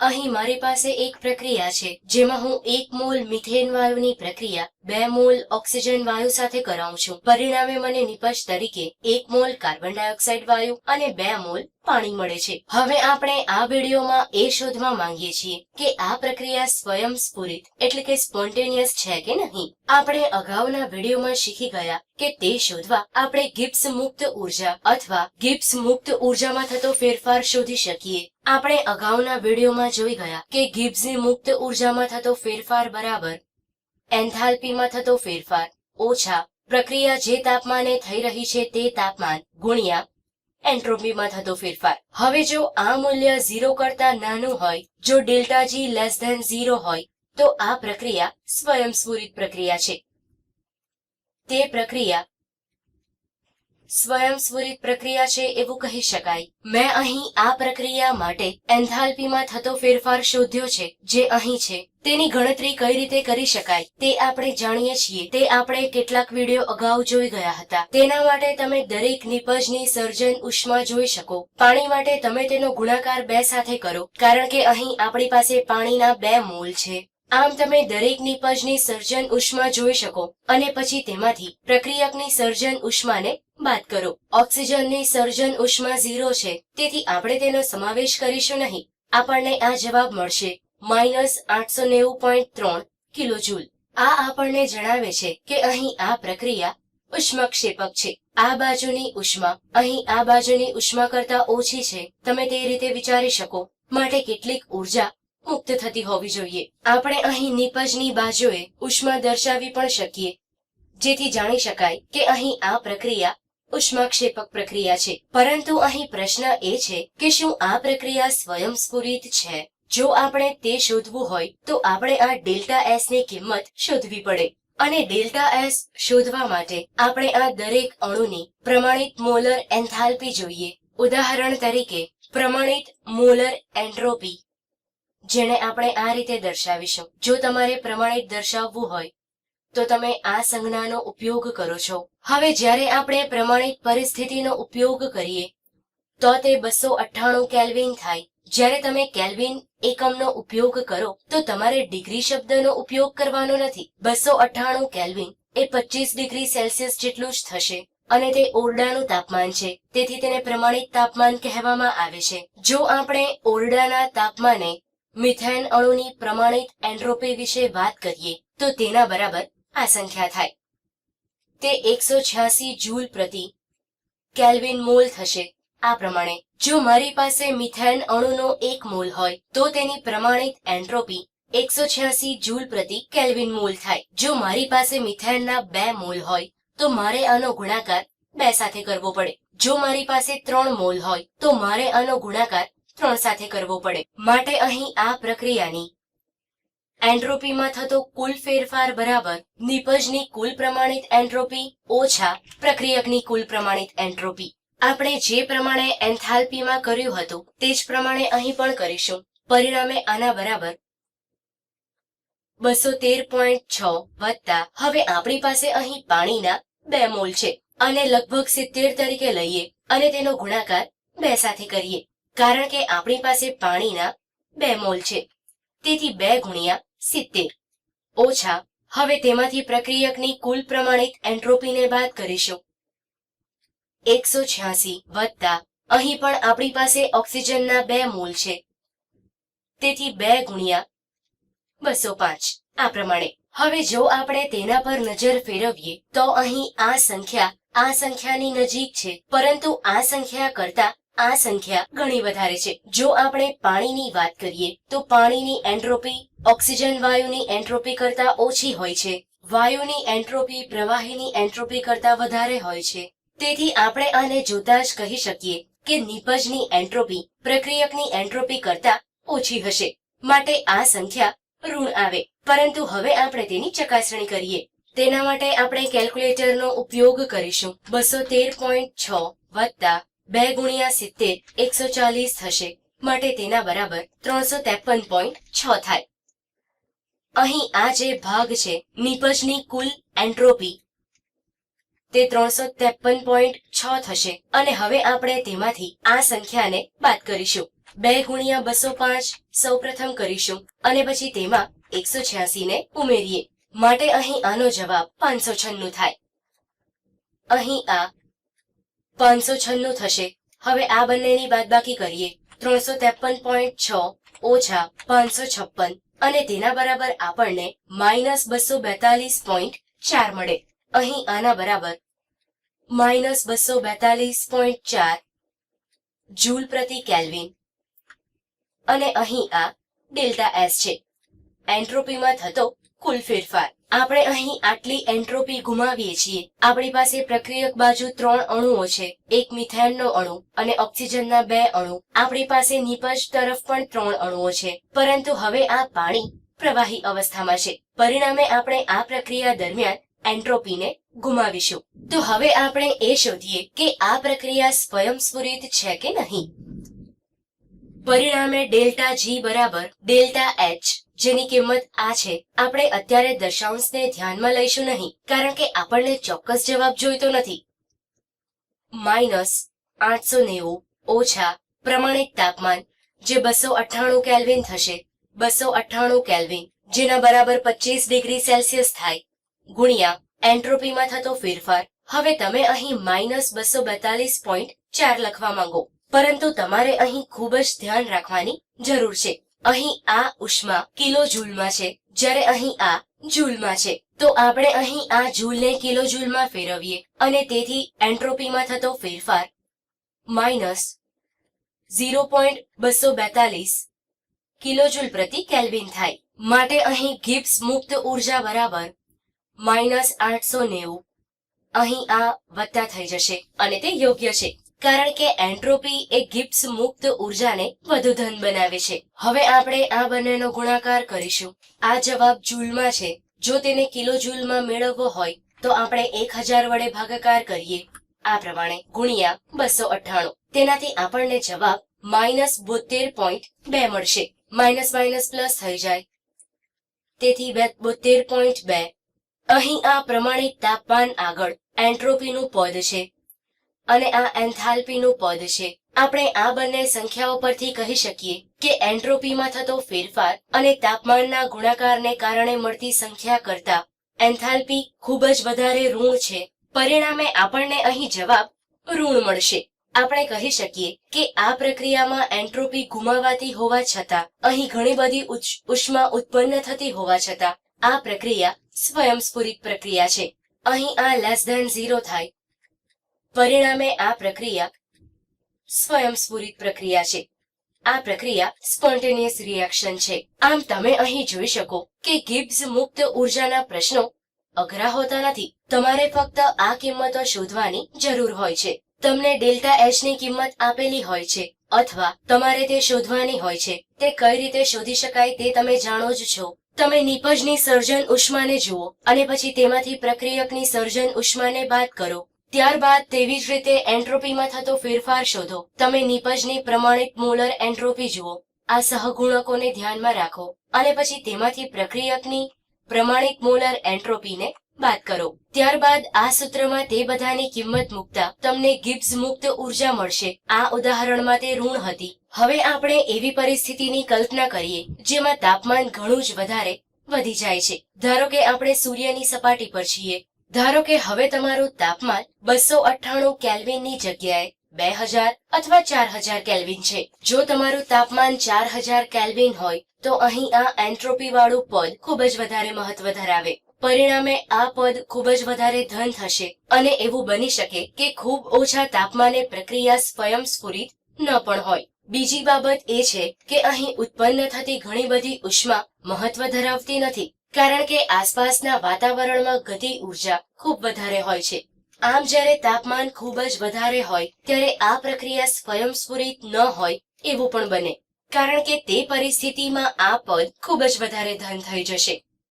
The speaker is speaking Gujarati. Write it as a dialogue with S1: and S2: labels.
S1: અહીં મારી પાસે એક પ્રક્રિયા છે, જેમાં હું એક મોલ મિથેન વાયુની પ્રક્રિયા, બે મોલ ઓક્સિજન વાયુ સાથે કરાવું છું. પરિણામે મને નિપજ તરીકે એક મોલ કાર્બન ડાયોક્સાઇડ વાયુ અને બે મોલ પાણી મળે છે. હવે આપણે આ વિડીયોમાં એ શોધવા માંગીએ છીએ કે આ પ્રક્રિયા સ્વયંસ્ફુરિત એટલે કે સ્પોન્ટેનિયસ છે કે નહીં? આપણે અગાઉના વિડીયોમાં શીખી ગયા કે તે શોધવા આપણે ગિબ્સ મુક્ત ઊર્જા અથવા ગિબ્સ મુક્ત ઉર્જામાં થતો ફેરફાર શોધી શકીએ. આપણે અગાઉના વિડીયોમાં જોઈ ગયા કે ગિબ્સની મુક્ત ઉર્જામાં થતો ફેરફાર બરાબર, એન્થાલ્પીમાં થતો ફેરફાર ઓછા, પ્રક્રિયા જે તાપમાને થઈ રહી છે તે તાપમાન ગુણ્યા એન્ટ્રોપીમાં થતો ફેરફાર. હવે જો આ મૂલ્ય ઝીરો કરતા નાનું હોય, જો delta G less than zero હોય, તો આ પ્રક્રિયા સ્વયંસ્ફુરિત પ્રક્રિયા છે. તે પ્રક્રિયા સ્વયંસ્ફુરિત પ્રક્રિયા છે એવું કહી શકાય. મેં અહીં આ પ્રક્રિયા માટે એન્થાલ્પીમાં થતો ફેરફાર શોધ્યો છે, જે અહીં છે. તેની ગણતરી કઈ રીતે કરી શકાય, તે આપણે જાણીએ છીએ. તે આપણે કેટલાક વીડિયો અગાઉ જોઈ ગયા હતા. તેના માટે તમે દરેક નિપજની સર્જન ઉષ્મા જોઈ શકો. પાણી માટે તમે તેનો ગુણાકાર બે સાથે કરો, કારણ કે અહીં આપણી પાસે પાણીના બે મોલ છે. આમ તમે દરેક નિપજની સર્જન ઉષ્મા જોઈ શકો અને પછી તેમાંથી પ્રક્રિયકની સર્જન ઉષ્માને બાદ કરો. ઓક્સિજનની સર્જન ઉષ્મા ઝીરો છે, તેથી આપણે તેનો સમાવેશ કરીશું નહીં. આપણને આ જવાબ મળશે માઇનસ આઠસો નેવું પોઈન્ટ ત્રણ કિલોજૂલ. આ આપણને જણાવે છે કે અહીં આ પ્રક્રિયા ઉષ્માક્ષેપક છે. આ બાજુની ઉષ્મા અહીં આ બાજુની ઉષ્મા કરતા ઓછી છે. તમે તે રીતે વિચારી શકો. માટે કેટલીક ઊર્જા મુક્ત થતી હોવી જોઈએ. આપણે અહીં નીપજની બાજુએ ઉષ્મા દર્શાવી પણ શકીએ. જેથી જાણી શકાય કે અહીં આ પ્રક્રિયા ઉષ્માક્ષેપક પ્રક્રિયા છે. પરંતુ અહીં પ્રશ્ન એ છે કે શું આ પ્રક્રિયા સ્વયંસ્ફુરિત છે? જો આપણે તે શોધવું હોય, તો આપણે આ ડેલ્ટા એસની કિંમત શોધવી પડે. અને ડેલ્ટા એસ શોધવા માટે આપણે આ દરેક અણુની પ્રમાણિત મોલર એન્થાલ્પી જોઈએ. ઉદાહરણ તરીકે, પ્રમાણિત મોલર એન્ટ્રોપી. જેને આપણે આ રીતે દર્શાવીશું. જો તમારે પ્રમાણિત દર્શાવવું હોય, તો તમે આ સંજ્ઞાનો ઉપયોગ કરો છો. હવે જ્યારે આપણે પ્રમાણિત પરિસ્થિતિનો ઉપયોગ કરીએ, તો તે બસો અઠ્ઠાણું કેલ્વિન થાય. જ્યારે તમે કેલ્વિન એકમનો ઉપયોગ કરો, તો તમારે ડિગ્રી શબ્દનો ઉપયોગ કરવાનો નથી. બસો અઠ્ઠાણું કેલ્વિન એ પચીસ ડિગ્રી સેલ્સિયસ જેટલું જ થશે અને તે ઓરડાનું તાપમાન છે. તેથી તેને પ્રમાણિત તાપમાન કહેવામાં આવે છે. જો આપણે ઓરડાના તાપમાને મિથેન અણુની પ્રમાણિત એન્ટ્રોપી વિશે વાત કરીએ, તો તેના બરાબર આ સંખ્યા થાય. તે એકસો છ્યાસી જૂલ પ્રતિ કેલ્વિન મોલ થશે. આ પ્રમાણે, જો મારી પાસે મિથેન અણુનો એક મોલ હોય, તો તેની પ્રમાણિત એન્ટ્રોપી એકસો છ્યાસી જૂલ પ્રતિ કેલ્વિન મોલ થાય. જો મારી પાસે મિથેનના બે મોલ હોય, તો મારે આનો ગુણાકાર બે સાથે કરવો પડે. જો મારી પાસે ત્રણ મોલ હોય, તો મારે આનો ગુણાકાર સાથે કરવો પડે. માટે અહીં આ પ્રક્રિયાની એન્ટ્રોપીમાં થતો કુલ ફેરફાર બરાબર નિપજની કુલ પ્રમાણિત એન્ટ્રોપી ઓછા પ્રક્રિયકની કુલ પ્રમાણિત એન્ટ્રોપી. આપણે જે પ્રમાણે એન્થાલ્પીમાં કર્યું હતું તે જ પ્રમાણે અહીં પણ કરીશું. પરિણામે આના બરાબર બસો તેર પોઈન્ટ છ વત્તા હવે આપણી પાસે અહીં પાણીના બે મોલ છે. અને લગભગ સિત્તેર તરીકે લઈએ અને તેનો ગુણાકાર બે સાથે કરીએ. કારણ કે આપણી પાસે પાણીના બે મોલ છે. તેથી બે ગુણ્યા સિત્તેર. ઓછા, હવે તેમાંથી પ્રક્રિયકની કુલ પ્રમાણિત એન્ટ્રોપીને બાદ કરીશું. એકસો છ્યાસી વત્તા, અહીં પણ આપણી પાસે ઓક્સિજનના બે મોલ છે. તેથી બે ગુણ્યા બસો પાંચ, આ પ્રમાણે. હવે જો આપણે તેના પર નજર ફેરવીએ, તો અહીં આ સંખ્યા આ સંખ્યાની નજીક છે, પરંતુ આ સંખ્યા કરતા આ સંખ્યા ઘણી વધારે છે. જો આપણે પાણીની વાત કરીએ, તો પાણીની એન્ટ્રોપી ઓક્સિજન વાયુની એન્ટ્રોપી કરતા ઓછી હોય છે. વાયુની એન્ટ્રોપી પ્રવાહીની એન્ટ્રોપી કરતા વધારે હોય છે. તેથી આપણે આને જોતા જ કહી શકીએ કે નિપજની એન્ટ્રોપી પ્રક્રિયકની એન્ટ્રોપી કરતા ઓછી હશે. માટે આ સંખ્યા ઋણ આવે. પરંતુ હવે આપણે તેની ચકાસણી કરીએ. તેના માટે આપણે કેલ્ક્યુલેટરનો ઉપયોગ કરીશું. બસો તેર પોઈન્ટ છ વત્તા બે ગુણ્યા સિત્તેર, એકસો ચાલીસ થશે. માટે તેના બરાબર ત્રણસો ત્રેપન પોઈન્ટ છ થાય. અહીં આ જે ભાગ છે, નિપજની કુલ એન્ટ્રોપી, તે ત્રણસો ત્રેપન પોઈન્ટ છ થશે. અને હવે આપણે તેમાંથી આ સંખ્યાને બાદ કરીશું. બે ગુણ્યા બસો પાંચ સૌ પ્રથમ કરીશું. અને પછી તેમાં એકસો છ્યાસી ને ઉમેરીએ. માટે અહીં આનો જવાબ પાંચસો છન્નું થાય. અહીં આ પાંચસો છન્નું થશે. હવે આ બંનેની બાદબાકી કરીએ. ત્રણસો ત્રેપન પોઈન્ટ છ ઓછા પાંચસો છપ્પન. અને તેના બરાબર આપણને માઇનસ બસો બેતાલીસ પોઈન્ટ ચાર મળે. અહીં આના બરાબર માઇનસ બસો બેતાલીસ પોઈન્ટ ચાર જૂલ પ્રતિ કેલ્વિન. અને અહીં આ ડેલ્ટા એસ છે. એન્ટ્રોપીમાં થતો કુલ ફેરફાર. આપણે અહીં આટલી એન્ટ્રોપી ગુમાવીએ છીએ. આપણી પાસે પ્રક્રિયક બાજુ ત્રણ અણુઓ છે. એક મિથેનનો અણુ અને ઓક્સિજનના બે અણુ. આપણી પાસે નિપજ તરફ પણ ત્રણ અણુઓ છે. પરંતુ હવે આ પાણી પ્રવાહી અવસ્થામાં છે. પરિણામે આપણે આ પ્રક્રિયા દરમિયાન એન્ટ્રોપીને ગુમાવીશું. તો હવે આપણે એ શોધીએ કે આ પ્રક્રિયા સ્વયંસ્ફુરિત છે કે નહીં? પરિણામે ડેલ્ટા જી બરાબર ડેલ્ટા એચ જેની કિંમત આ છે. આપણે અત્યારે દશાંશને ધ્યાનમાં લઈશું નહીં, કારણ કે આપણને ચોક્કસ જવાબ જોઈતો નથી. માઇનસ આઠસો નેવું ઓછા પ્રમાણિત તાપમાન, જે બસો અઠ્ઠાણું કેલ્વિન થશે. બસો અઠ્ઠાણું કેલ્વિન, જેના બરાબર પચીસ ડિગ્રી સેલ્સિયસ થાય. ગુણ્યા એન્ટ્રોપીમાં થતો ફેરફાર. હવે તમે અહીં માઇનસ બસો બેતાલીસ પોઈન્ટ ચાર લખવા માંગો. પરંતુ તમારે અહીં ખૂબ જ ધ્યાન રાખવાની જરૂર છે. અહીં આ ઉષ્મા કિલો જૂલમાં છે. જ્યારે અહીં આ જૂલમાં છે, તો આપણે અહીં આ જૂલને કિલો જૂલમાં ફેરવીએ અને તેથી એન્ટ્રોપીમાં થતો ફેરફાર માઇનસ ઝીરો પોઈન્ટ બસો બેતાલીસ કિલોજૂલ પ્રતિ કેલ્વિન થાય. માટે અહીં ગિબ્સ મુક્ત ઊર્જા બરાબર માઇનસ આઠસો નેવું. અહીં આ વત્તા થઈ જશે અને તે યોગ્ય છે. કારણ કે એન્ટ્રોપી એ ગિબ્સ મુક્ત ઉર્જાને વધુ ધન બનાવે છે. હવે આપણે આ બંનેનો ગુણાકાર કરીશું. આ જવાબ જૂલમાં છે. જો તેને કિલો જૂલમાં મેળવવો હોય, તો આપણે એક હજાર વડે ભાગાકાર કરીએ. આ પ્રમાણે ગુણ્યા બસો અઠ્ઠાણું. તેનાથી આપણને જવાબ માઇનસ બોતેર પોઈન્ટ બે મળશે. માઇનસ માઇનસ પ્લસ થઈ જાય. તેથી બોતેર પોઈન્ટ બે. અહીં આ પ્રમાણિત તાપમાન આગળ એન્ટ્રોપીનું પદ છે. અને આ એન્થાલ્પીનું પદ છે. આપણે આ બંને સંખ્યાઓ પરથી કહી શકીએ કે એન્ટ્રોપીમાં થતો ફેરફાર અને તાપમાનના ગુણાકારને કારણે મળતી સંખ્યા કરતા એન્થાલ્પી ખૂબ જ વધારે ઋણ છે. પરિણામે આપણને અહીં જવાબ ઋણ મળશે. આપણે કહી શકીએ કે આ પ્રક્રિયામાં એન્ટ્રોપી ગુમાવાતી હોવા છતાં, અહીં ઘણી બધી ઉષ્મા ઉત્પન્ન થતી હોવા છતાં, આ પ્રક્રિયા સ્વયંસ્ફુરિત પ્રક્રિયા છે. અહીં આ લેસ ધેન ઝીરો થાય. પરિણામે આ પ્રક્રિયા સ્વયંસ્ફુરિત પ્રક્રિયા છે. આ પ્રક્રિયા સ્પોન્ટેનિયસ રિએક્શન છે. આમ તમે અહીં જોઈ શકો કે ગિબ્સ મુક્ત ઉર્જાના પ્રશ્નો અઘરા હોતા નથી. તમારે ફક્ત આ કિંમતો શોધવાની જરૂર હોય છે. તમને ડેલ્ટા એચની કિંમત આપેલી હોય છે, અથવા તમારે તે શોધવાની હોય છે. તે કઈ રીતે શોધી શકાય તે તમે જાણો જ છો. તમે નિપજની સર્જન ઉષ્માને જુઓ અને પછી તેમાંથી પ્રક્રિયકની સર્જન ઉષ્માને બાદ કરો. ત્યારબાદ તેવી જ રીતે એન્ટ્રોપીમાં થતો ફેરફાર શોધો. તમે નિપજની પ્રમાણિત મોલર એન્ટ્રોપી જુઓ. આ સહગુણકોને ધ્યાનમાં રાખો અને પછી તેમાંથી પ્રક્રિયકની પ્રમાણિત મોલર એન્ટ્રોપીને બાદ કરો. ત્યારબાદ આ સૂત્રમાં તે બધાની કિંમત મૂકતા તમને ગિબ્સ મુક્ત ઊર્જા મળશે. આ ઉદાહરણમાં તે ઋણ હતી. હવે આપણે એવી પરિસ્થિતિની કલ્પના કરીએ, જેમાં તાપમાન ઘણું જ વધારે વધી જાય છે. ધારો કે આપણે સૂર્યની સપાટી પર છીએ. ધારો કે હવે તમારું તાપમાન બસો અઠ્ઠાણું કેલ્વિનની જગ્યાએ બે હજાર અથવા ચાર હજાર કેલ્વિન છે. જો તમારું તાપમાન ચાર હજાર કેલ્વિન હોય, તો અહીં આ એન્ટ્રોપી વાળું પદ ખૂબ જ વધારે મહત્વ ધરાવે. પરિણામે આ પદ ખૂબ જ વધારે ધન થશે અને એવું બની શકે કે ખૂબ ઓછા તાપમાને પ્રક્રિયા સ્વયંસ્ફુરિત ન પણ હોય. બીજી બાબત એ છે કે અહીં ઉત્પન્ન થતી ઘણી બધી ઉષ્મા મહત્વ ધરાવતી નથી. કારણ કે આસપાસના વાતાવરણમાં ગતિ ઊર્જા ખૂબ વધારે હોય છે. આમ જ્યારે તાપમાન ખૂબ જ વધારે હોય, ત્યારે આ પ્રક્રિયા સ્વયંસ્ફુરિત ન હોય એવું પણ બને. કારણ કે તે પરિસ્થિતિમાં આ પદ ખૂબ જ વધારે ધન થઈ જશે.